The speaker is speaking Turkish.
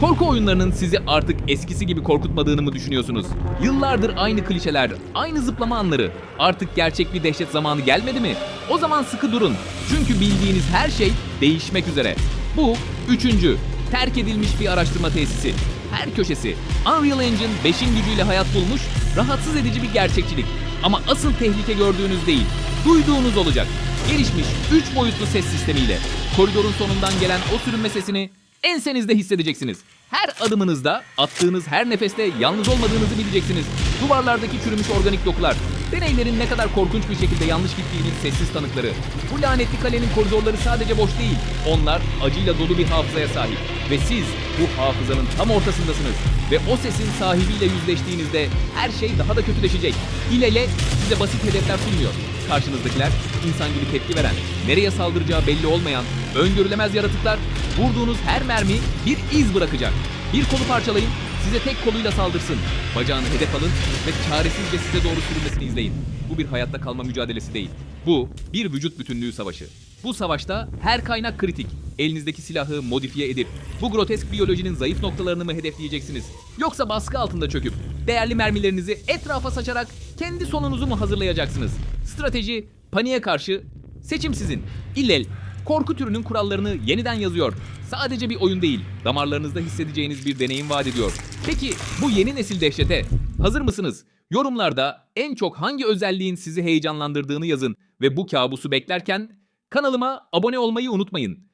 Korku oyunlarının sizi artık eskisi gibi korkutmadığını mı düşünüyorsunuz? Yıllardır aynı klişeler, aynı zıplama anları. Artık gerçek bir dehşet zamanı gelmedi mi? O zaman sıkı durun. Çünkü bildiğiniz her şey değişmek üzere. Bu üçüncü, terk edilmiş bir araştırma tesisi. Her köşesi Unreal Engine 5'in gücüyle hayat bulmuş, rahatsız edici bir gerçekçilik. Ama asıl tehlike gördüğünüz değil, duyduğunuz olacak. Gelişmiş 3 boyutlu ses sistemiyle koridorun sonundan gelen o sürünme sesini ensenizde hissedeceksiniz. Her adımınızda, attığınız her nefeste yalnız olmadığınızı bileceksiniz. Duvarlardaki çürümüş organik dokular, deneylerin ne kadar korkunç bir şekilde yanlış gittiğinin sessiz tanıkları. Bu lanetli kalenin koridorları sadece boş değil, onlar acıyla dolu bir hafızaya sahip. Ve siz bu hafızanın tam ortasındasınız. Ve o sesin sahibiyle yüzleştiğinizde her şey daha da kötüleşecek. Hilele size basit hedefler sunmuyor. Karşınızdakiler insan gibi tepki veren, nereye saldıracağı belli olmayan, öngörülemez yaratıklar vurduğunuz her mermi bir iz bırakacak. Bir kolu parçalayın, size tek koluyla saldırsın. Bacağını hedef alın ve çaresizce size doğru sürülmesini izleyin. Bu bir hayatta kalma mücadelesi değil. Bu bir vücut bütünlüğü savaşı. Bu savaşta her kaynak kritik. Elinizdeki silahı modifiye edip bu grotesk biyolojinin zayıf noktalarını mı hedefleyeceksiniz? Yoksa baskı altında çöküp değerli mermilerinizi etrafa saçarak kendi sonunuzu mu hazırlayacaksınız? Strateji, paniğe karşı seçim sizin. İllel, korku türünün kurallarını yeniden yazıyor. Sadece bir oyun değil, damarlarınızda hissedeceğiniz bir deneyim vaat ediyor. Peki bu yeni nesil dehşete hazır mısınız? Yorumlarda en çok hangi özelliğin sizi heyecanlandırdığını yazın ve bu kabusu beklerken kanalıma abone olmayı unutmayın.